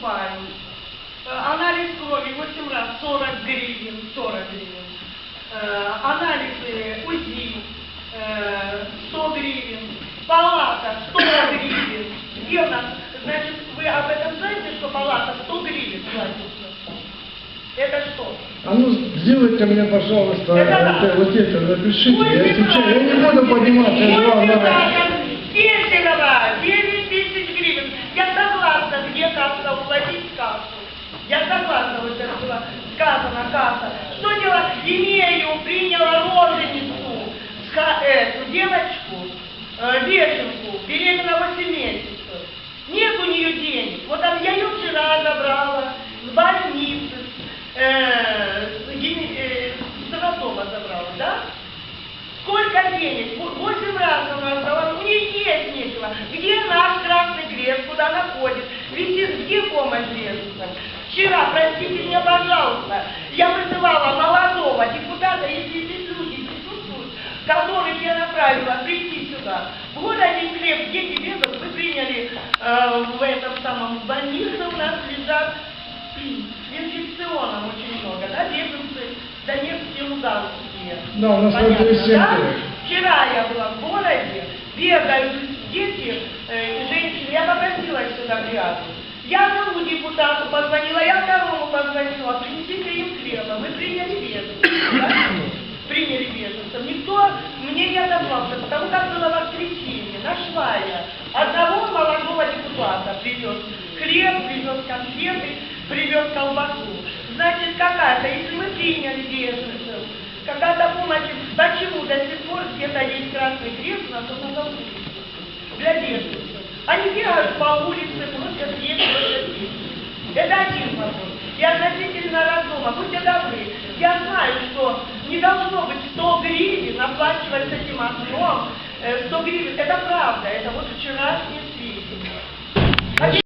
Э, Анализ крови 8 раз 40 гривен, 40 гривен. Анализы УЗИ э, 100 гривен. Палата 100 гривен. Где у нас? Значит, вы об этом знаете, что палата 100 гривен платится? Это что? А ну сделайте мне, пожалуйста, Это это, вот это, напишите. Я сейчас, я не буду подниматься, я вам Михаил, Кесарева, 9 тысяч гривен. Я согласна, где касса уплатить кассу. Я согласна, вот это было сказано, касса. Что делать? Имею, приняла роженицу, ска- эту девочку, э, беженку, беременна 8 месяцев. Нет у нее денег. Вот там я ее вчера забрала с больницы, с, э, с э, с роддома забрала, да? Сколько денег? Во- Восемь раз она раздала, у нее есть нечего. Где наш Красный Крест, куда она ходит? Висит, где помощь беженцам? Вчера, простите меня, пожалуйста, я вызывала молодого депутата, если здесь люди присутствуют, которых я направила прийти сюда. Вот один хлеб, дети бегают, вы приняли э, в этом самом больнице у нас лежат с инфекционом очень много, да, беженцы, Донецкие, Луганские. Да, у нас Понятно, да? Вчера я была в городе, бегают дети, э, женщины, я попросила сюда бригаду. Я одному депутату позвонила, я второму позвонила, принесите им хлеба, мы приняли беженцев, да? Мне не отозвался, потому как было воскресенье, нашла я. Одного молодого депутата привез хлеб, привез конфеты, привез колбасу. Значит, какая-то, если мы приняли беженцев, какая-то помощь, почему до сих пор где-то есть Красный Крест на улице для беженцев? Они бегают по улице, просят есть, просят есть. Это один вопрос. И относительно роддома, будьте добры, я знаю, что не должно быть 100 гривен оплачивать этим окном, э, 100 гривен, это правда, это вот вчерашнее сведения.